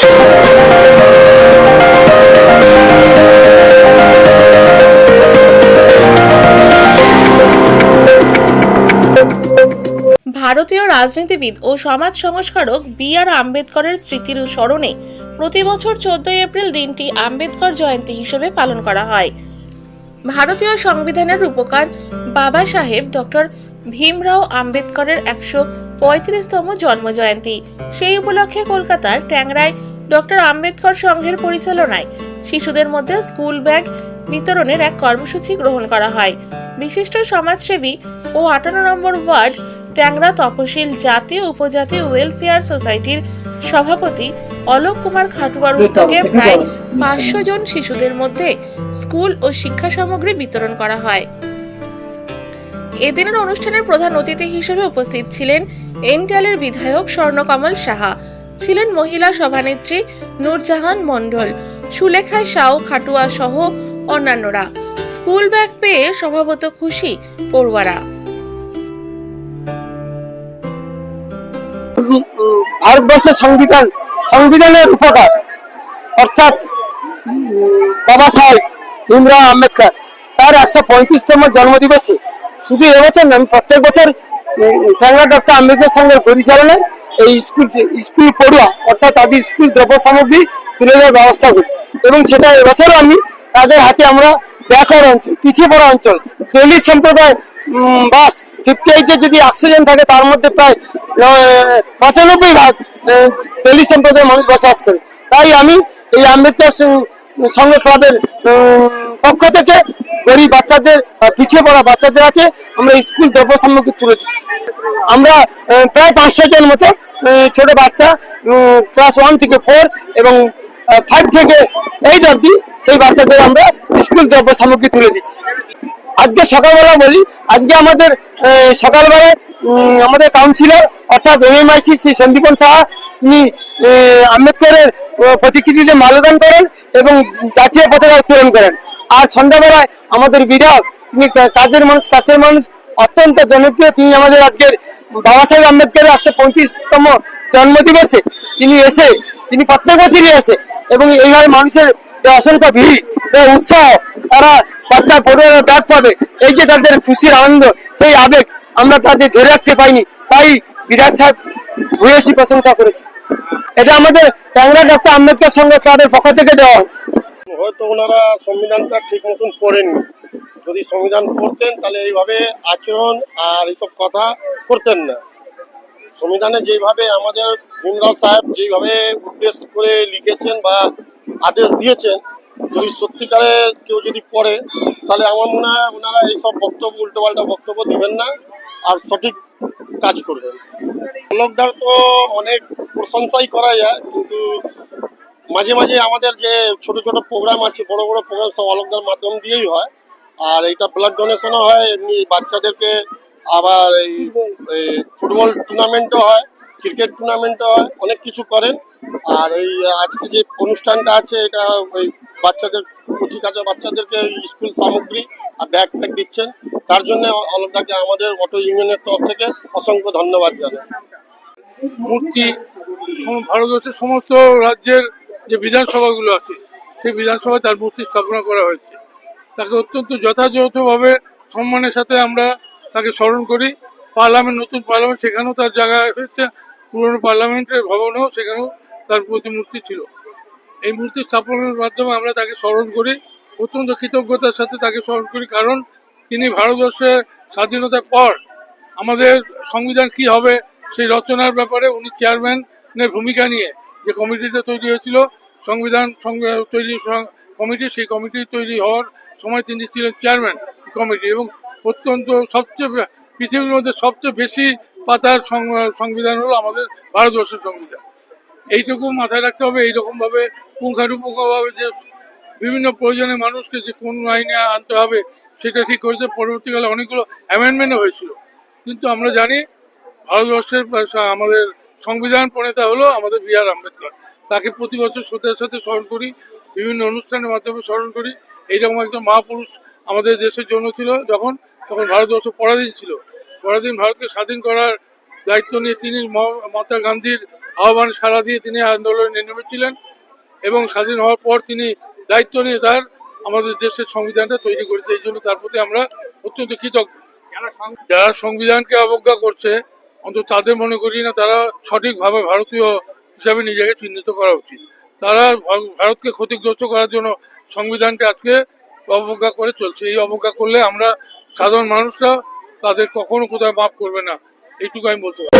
ভারতীয় রাজনীতিবিদ ও সমাজ সংস্কারক বি আর আম্বেদকরের স্মৃতির স্মরণে প্রতি বছর চোদ্দই এপ্রিল দিনটি আম্বেদকর জয়ন্তী হিসেবে পালন করা হয়। ভারতীয় সংবিধানের রূপকার বাবা সাহেব ডক্টর ভীমরাও আম্বেদকরের একশো পঁয়ত্রিশতম জন্মজয়ন্তী। সেই উপলক্ষে কলকাতার ট্যাংরায় ডক্টর আম্বেদকর সংঘের পরিচালনায় শিশুদের মধ্যে স্কুল ব্যাগ বিতরণের এক কর্মসূচি গ্রহণ করা হয়। বিশিষ্ট সমাজসেবী ও আটান্ন নম্বর ওয়ার্ড ট্যাংরা তপশিল জাতি উপজাতি ওয়েলফেয়ার সোসাইটির সভাপতি অলোক কুমার খাটুয়ার উদ্যোগে প্রায় পাঁচশো জন শিশুদের মধ্যে স্কুল ও শিক্ষা সামগ্রী বিতরণ করা হয়। এদিনের অনুষ্ঠানের প্রধান অতিথি হিসেবে উপস্থিত ছিলেন এনটালের বিধায়ক স্বর্ণকমল সাহা, ছিলেন মহিলা সভানেত্রী নূরজাহান মণ্ডল, সুলেখা সাউ খাটুয়া সহ অন্যান্যরা। স্কুল ব্যাগ পেয়ে স্বভাবত খুশি পড়ুয়ারা। ভারতবর্ষের সংবিধান, সংবিধানের উপকার অর্থাৎ বাবা সাহেব ভীমরাও আম্বেদকর, তার একশো পঁয়ত্রিশতম জন্মদিবসে শুধু এবছর নয় প্রত্যেক বছর ট্যাংরা ডক্টর আম্বেদকর সংঘের পরিচালনায় এই স্কুল স্কুল পড়ুয়া, অর্থাৎ তাদের স্কুল দ্রব্য সামগ্রী তুলে দেওয়ার ব্যবস্থা করি। এবং সেটা এবছরও আমি তাদের হাতে আমরা ব্যাকওয়ার্ড অঞ্চল, পিছিয়ে পড়া অঞ্চল। দলিত সম্প্রদায় বাস ফিফটি এইটে যদি একশো জন থাকে, তার মধ্যে প্রায় পঁচানব্বই ভাগ দলিত সম্প্রদায়ের মানুষ বসবাস করে। তাই আমি এই আম্বেদকর সংঘ ক্লাবের পক্ষ থেকে গরিব বাচ্চাদের পিছিয়ে পড়া বাচ্চাদের হাতে আমরা স্কুল দ্রব্য সামগ্রী তুলে দিচ্ছি। আমরা প্রায় পাঁচশো জন মতো ছোট বাচ্চা ক্লাস ওয়ান থেকে ফোর এবং ফাইভ থেকে এইট অব্দি সেই বাচ্চাদের আমরা স্কুল দ্রব্য সামগ্রী তুলে দিচ্ছি। আজকে সকালবেলা বলি, আজকে আমাদের সকালবেলায় আমাদের কাউন্সিলর অর্থাৎ এমএমআইসি শ্রী সন্দীপন সাহা, তিনি আম্বেদকরের প্রতিকৃতিতে মালদান করেন এবং জাতীয় পতাকা উত্তোলন করেন। আর সন্ধ্যাবেলায় আমাদের বিধায়ক, তিনি কাজের মানুষ, কাছের মানুষ, অত্যন্ত জনপ্রিয়। তিনি আমাদের আজকের বাবা সাহেব আম্বেদকরের একশো পঁয়ত্রিশতম জন্মদিবসে তিনি এসে, তিনি প্রত্যেক বছরই আসে এবং এইভাবে মানুষের যে অসংখ্য ভিড় উৎসাহ, তারা বাচ্চা, পড়ুয়ারা ব্যাগ পাবে। এই যে তাদের খুশির আনন্দ, সেই আবেগ আমরা তাদের ধরে রাখতে পাইনি তাই বিরাট সাহেব ভূয়সী প্রশংসা করেছে এটা আমাদের ট্যাংরা ডক্টর আম্বেদকর সঙ্গে ক্লাবের পক্ষ থেকে দেওয়া হচ্ছে। হয়তো ওনারা সংবিধানটা ঠিক মতন পড়েননি। যদি সংবিধান পড়তেন, তাহলে এইভাবে আচরণ আর এইসব কথা করতেন না। সংবিধানে যেভাবে আমাদের ভীমরাও সাহেব যেভাবে উদ্দেশ্য করে লিখেছেন বা আদেশ দিয়েছেন, যদি সত্যিকারে কেউ যদি পড়ে, তাহলে আমার মনে হয় ওনারা এইসব বক্তব্য, উল্টোপাল্টা বক্তব্য দিবেন না আর সঠিক কাজ করবেন। লোকদার তো অনেক প্রশংসাই করা যায়, কিন্তু মাঝে মাঝে আমাদের যে ছোট ছোট প্রোগ্রাম আছে, বড় বড় প্রোগ্রাম সব অলকদার মাধ্যম দিয়েই হয়। আর এইটা ব্লাড ডোনেশনও হয়, এমনি বাচ্চাদেরকে আবার এই ফুটবল টুর্নামেন্টও হয় ক্রিকেট টুর্নামেন্টও হয়, অনেক কিছু করেন। আর এই আজকে যে অনুষ্ঠানটা আছে, এটা ওই বাচ্চাদের কচি কাঁচা বাচ্চাদেরকে স্কুল সামগ্রী আর ব্যাগ ট্যাগ দিচ্ছেন। তার জন্য অলকদাকে আমাদের অটো ইউনিয়নের তরফ থেকে অসংখ্য ধন্যবাদ জানাই। মূর্তি ভারতবর্ষের সমস্ত রাজ্যের যে বিধানসভাগুলো আছে, সেই বিধানসভায় তার মূর্তি স্থাপনা করা হয়েছে। তাকে অত্যন্ত যথাযথভাবে সম্মানের সাথে আমরা তাকে স্মরণ করি। পার্লামেন্ট, নতুন পার্লামেন্ট, সেখানেও তার জায়গা হয়েছে। পুরনো পার্লামেন্টের ভবনেও সেখানেও তার প্রতিমূর্তি ছিল। এই মূর্তি স্থাপনের মাধ্যমে আমরা তাকে স্মরণ করি। অত্যন্ত কৃতজ্ঞতার সাথে তাকে স্মরণ করি, কারণ তিনি ভারতবর্ষের স্বাধীনতার পর আমাদের সংবিধান কি হবে সেই রচনার ব্যাপারে উনি চেয়ারম্যানের ভূমিকা নিয়ে যে কমিটিটা তৈরি হয়েছিল সংবিধান তৈরি কমিটি, সেই কমিটি তৈরি হওয়ার সময় তিনি ছিলেন চেয়ারম্যান কমিটি এবং অত্যন্ত সবচেয়ে পৃথিবীর মধ্যে সবচেয়ে বেশি পাতার সংবিধান হলো আমাদের ভারতবর্ষের সংবিধান। এইটুকু মাথায় রাখতে হবে, এইরকমভাবে পুঙ্খানুপুঙ্খভাবে যে বিভিন্ন প্রয়োজনে মানুষকে যে কোন আইনে আনতে হবে, সেটা ঠিক করেছে। পরবর্তীকালে অনেকগুলো অ্যামেন্ডমেন্টও হয়েছিল। কিন্তু আমরা জানি ভারতবর্ষের, আমাদের সংবিধান প্রণেতা হলো আমাদের বি আর আম্বেদকর। তাকে প্রতি বছর শ্রদ্ধার সাথে স্মরণ করি, বিভিন্ন অনুষ্ঠানের মাধ্যমে স্মরণ করি। এইরকম একজন মহাপুরুষ আমাদের দেশের জন্য ছিল যখন, তখন ভারতবর্ষ পরাধীন ছিল। পরাধীন ভারতকে স্বাধীন করার দায়িত্ব নিয়ে তিনি মহাত্মা গান্ধীর আহ্বান সাড়া দিয়ে তিনি আন্দোলনে নেমেছিলেন এবং স্বাধীন হওয়ার পর তিনি দায়িত্ব নিয়ে তার আমাদের দেশের সংবিধানটা তৈরি করেছে। এই জন্য তার প্রতি আমরা অত্যন্ত কৃতজ্ঞ। যারা সংবিধানকে অবজ্ঞা করছে অন্তত তাদের মনে করি না, তারা সঠিকভাবে ভারতীয় হিসাবে নিজেকে চিহ্নিত করা উচিত। তারা ভারতকে ক্ষতিগ্রস্ত করার জন্য সংবিধানকে আজকে অবজ্ঞা করে চলছে। এই অবজ্ঞা করলে আমরা সাধারণ মানুষরা তাদের কখনো কোথায় মাফ করবে না। এইটুকু আমি বলতে পারি